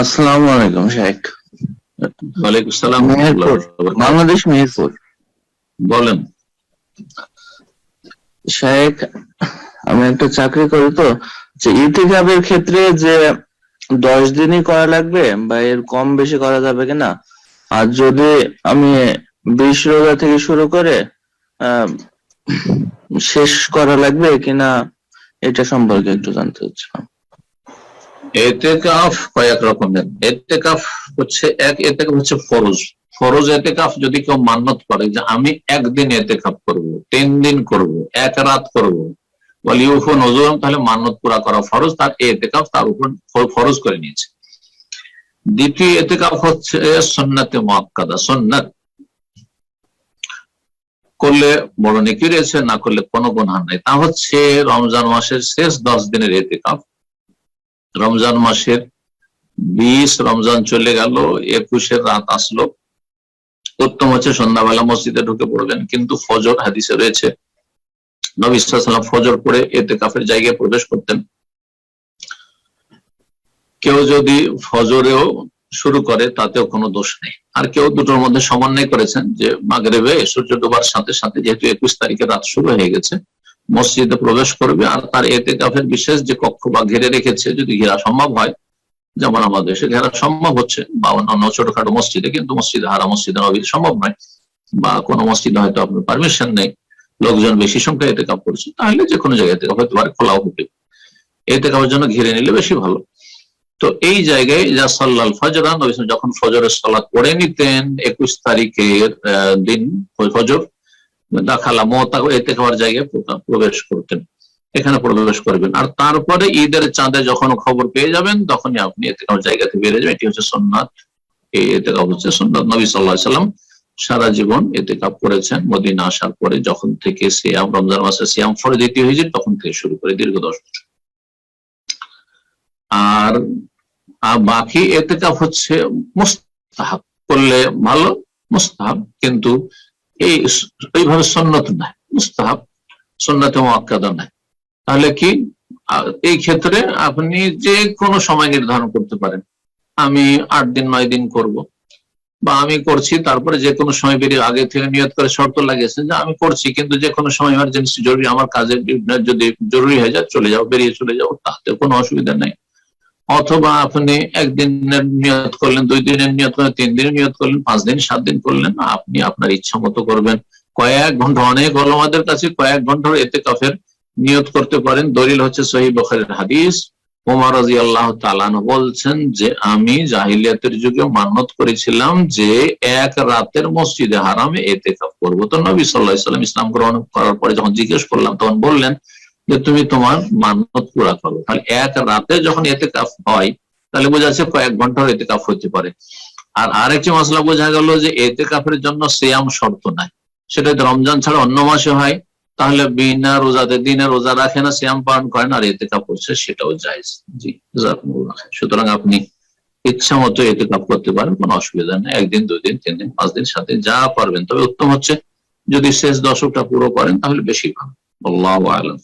আসসালামু আলাইকুম শেখ। ওয়ালাইকুম সালাম মেহেরপুর বাংলাদেশ মেহেরপুর। বলেন। শেখ আমি একটা চাকরি করি তো যে ইতিকাবের ক্ষেত্রে যে দশ দিনই করা লাগবে বা এর কম বেশি করা যাবে কিনা আর যদি আমি বিশ রোজা থেকে শুরু করে আহ, শেষ করা লাগবে কিনা এটা সম্পর্কে একটু জানতে চাচ্ছিলাম। এতেকাফ কয়েক রকমের। এতেকাফ হচ্ছে এক, এতেকাফ হচ্ছে ফরজ। ফরজ এতেকাফ যদি কেউ করে যে আমি একদিন এতেকাফ করব, তিন দিন করব, এক রাত করব, বলি ইউফো নজরম তাহলে পুরা করা ফরজ। তার এতেকাফ তার উপর ফরজ করে নিয়েছে। দ্বিতীয় এতেকাফ হচ্ছে সন্ন্যাতে সন্ন্যাত। করলে বড় নেকি রয়েছে, না করলে কোনো গুণা নাই। তা হচ্ছে রমজান মাসের শেষ দশ দিনের এতেকাফ। রমজান মাসের বিশ, রমজান চলে গেল একুশের রাত আসলো। উত্তম হচ্ছে সন্ধ্যাবেলা মসজিদে ঢুকে পড়বেন কিন্তু ফজর হাদিসে রয়েছে। নবী সাল্লাম ফজর পড়ে এতে কাফের জায়গায় প্রবেশ করতেন। কেউ যদি ফজরেও শুরু করে, তাতেও কোনো দোষ নেই। আর কেউ দুটোর মধ্যে সমন্বয় করেছেন যে মাগরেবে সূর্য ডোবার সাথে সাথে, যেহেতু একুশ তারিখে রাত শুরু হয়ে গেছে মসজিদে প্রবেশ করবে আর তার এতে কাফের বিশেষ যে কক্ষ বা ঘিরে রেখেছে যদি ঘেরা সম্ভব হয়, যেমন আমাদের দেশে ঘেরা সম্ভব হচ্ছে, বা অন্যান্য ছোটখাটো মসজিদে, কিন্তু মসজিদে হারা মসজিদে নবীর সম্ভব নয়, বা কোনো মসজিদে হয়তো আপনার পারমিশন নেই, লোকজন বেশি সংখ্যায় এতে কাপ করছে, তাহলে যে কোনো জায়গায় কাপ হতে পারে, খোলাও হতে এতে কাপের জন্য ঘিরে নিলে বেশি ভালো। তো এই জায়গায় যা সাল্লাল ফজরা, নবী যখন ফজরের সালাত পড়ে নিতেন, একুশ তারিখের দিন ফজর দাখালা মতা এতে খাওয়ার জায়গায় প্রবেশ করতেন এখানে প্রবেশ করবেন। আর তারপরে ঈদের চাঁদে যখন খবর পেয়ে যাবেন, তখনই আপনি এতে খাওয়ার জায়গাতে বেরিয়ে যাবেন। এটি হচ্ছে সোননাথ এই এতে হচ্ছে সোননাথ নবী সাল্লাহ সাল্লাম সারা জীবন এতে কাপ করেছেন। মদিনা আসার পরে যখন থেকে সিয়াম, রমজান মাসে সিয়াম ফরে দ্বিতীয় হয়েছে তখন থেকে শুরু করে দীর্ঘ দশ বছর। আর বাকি এতে কাপ হচ্ছে মুস্তাহাব। করলে ভালো, মুস্তাহাব। কিন্তু এই এইভাবে সন্ন্যত নাই, মুস্তাহাব। সন্ন্যতে মোয়াক্কাদা নাই। তাহলে কি? এই ক্ষেত্রে আপনি যে কোনো সময় নির্ধারণ করতে পারেন। আমি আট দিন, নয় দিন করব। বা আমি করছি, তারপরে যে কোনো সময় বেরিয়ে আগে থেকে নিয়ত করে শর্ত লাগিয়েছেন যে আমি করছি, কিন্তু যে কোনো সময় ইমার্জেন্সি জরুরি, আমার কাজে যদি জরুরি হয়ে যায়, চলে যাও, বেরিয়ে চলে যাও তাতে কোনো অসুবিধা নেই। অথবা আপনি একদিনের নিয়ত করলেন, দুই দিনের নিয়ত করলেন, তিন দিনের নিয়ত করলেন, পাঁচ দিন, সাত দিন করলেন, আপনি আপনার ইচ্ছা মতো করবেন। কয়েক ঘণ্টা, অনেক আমাদের কাছে কয়েক ঘণ্টার এতে কাফের নিয়ত করতে পারেন। দলিল হচ্ছে সহি বখারের হাদিস। ওমর রাজি আল্লাহ তালান বলছেন যে, আমি জাহিলিয়াতের যুগে মান্যত করেছিলাম যে, এক রাতের মসজিদে হারামে এতে কাপ করব। তো নবী সাল্লাহ সাল্লাম ইসলাম গ্রহণ করার পরে যখন জিজ্ঞেস করলাম, তখন বললেন যে তুমি তোমার মান্যত পুরা করো। তাহলে এক রাতে যখন এতে কাফ হয়, তাহলে বোঝা যাচ্ছে কয়েক ঘণ্টার এতে কাফ হতে পারে। আর আরেকটি মশলা বোঝা গেল যে এতে কাপের জন্য সেয়াম শর্ত নাই। সেটা রমজান ছাড়া অন্য মাসে হয়, তাহলে বিনা রোজাতে, দিনে রোজা রাখে না শ্যাম পালন করে না, আর এতে কাপ করছে সেটাও যায় জি সুতরাং আপনি ইচ্ছা মতো এতে কাপ করতে পারেন, কোনো অসুবিধা নেই। একদিন দুই দিন তিন দিন পাঁচ দিন দিন যা পারবেন। তবে উত্তম হচ্ছে যদি শেষ দশকটা পুরো করেন, তাহলে বেশি ভালো। আল্লাহ আলম